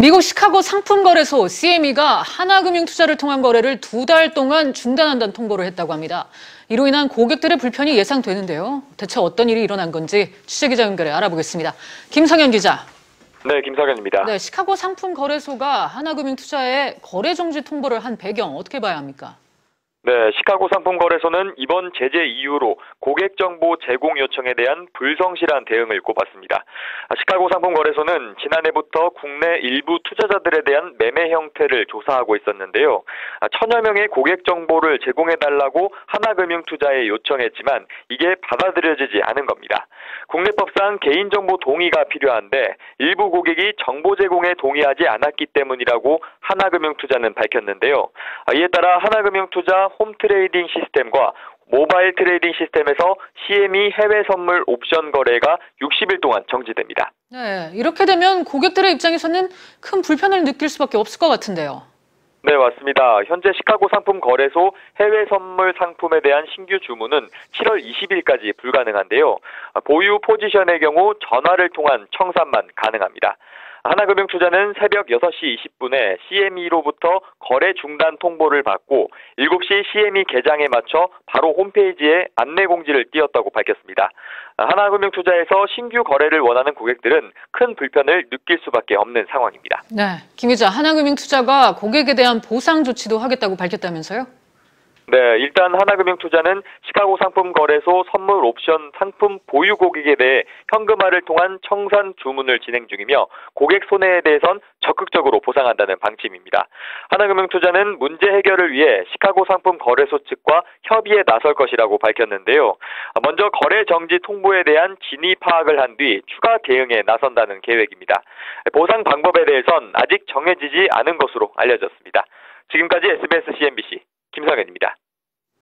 미국 시카고 상품거래소 CME가 하나금융투자를 통한 거래를 두 달 동안 중단한다는 통보를 했다고 합니다. 이로 인한 고객들의 불편이 예상되는데요. 대체 어떤 일이 일어난 건지 취재기자 연결해 알아보겠습니다. 김성현 기자. 네, 김성현입니다. 네, 시카고 상품거래소가 하나금융투자에 거래 정지 통보를 한 배경 어떻게 봐야 합니까? 네, 시카고 상품 거래소는 이번 제재 이후로 고객 정보 제공 요청에 대한 불성실한 대응을 꼽았습니다. 시카고 상품 거래소는 지난해부터 국내 일부 투자자들에 대한 매매 형태를 조사하고 있었는데요. 천여 명의 고객 정보를 제공해 달라고 하나금융투자에 요청했지만 이게 받아들여지지 않은 겁니다. 국내법상 개인정보 동의가 필요한데 일부 고객이 정보 제공에 동의하지 않았기 때문이라고 하나금융투자는 밝혔는데요. 이에 따라 하나금융투자 홈 트레이딩 시스템과 모바일 트레이딩 시스템에서 CME 해외 선물 옵션 거래가 60일 동안 정지됩니다. 네, 이렇게 되면 고객들의 입장에서는 큰 불편을 느낄 수밖에 없을 것 같은데요. 네, 맞습니다. 현재 시카고 상품 거래소 해외 선물 상품에 대한 신규 주문은 7월 20일까지 불가능한데요. 보유 포지션의 경우 전화를 통한 청산만 가능합니다. 하나금융 투자는 새벽 6시 20분에 CME로부터 거래 중단 통보를 받고 7시 CME 개장에 맞춰 바로 홈페이지에 안내 공지를 띄웠다고 밝혔습니다. 하나금융 투자에서 신규 거래를 원하는 고객들은 큰 불편을 느낄 수밖에 없는 상황입니다. 네, 김 기자, 하나금융 투자가 고객에 대한 보상 조치도 하겠다고 밝혔다면서요? 네, 일단 하나금융투자는 시카고 상품거래소 선물 옵션 상품 보유 고객에 대해 현금화를 통한 청산 주문을 진행 중이며 고객 손해에 대해선 적극적으로 보상한다는 방침입니다. 하나금융투자는 문제 해결을 위해 시카고 상품거래소 측과 협의에 나설 것이라고 밝혔는데요. 먼저 거래 정지 통보에 대한 진위 파악을 한 뒤 추가 대응에 나선다는 계획입니다. 보상 방법에 대해선 아직 정해지지 않은 것으로 알려졌습니다. 지금까지 SBS CNBC 김상현입니다.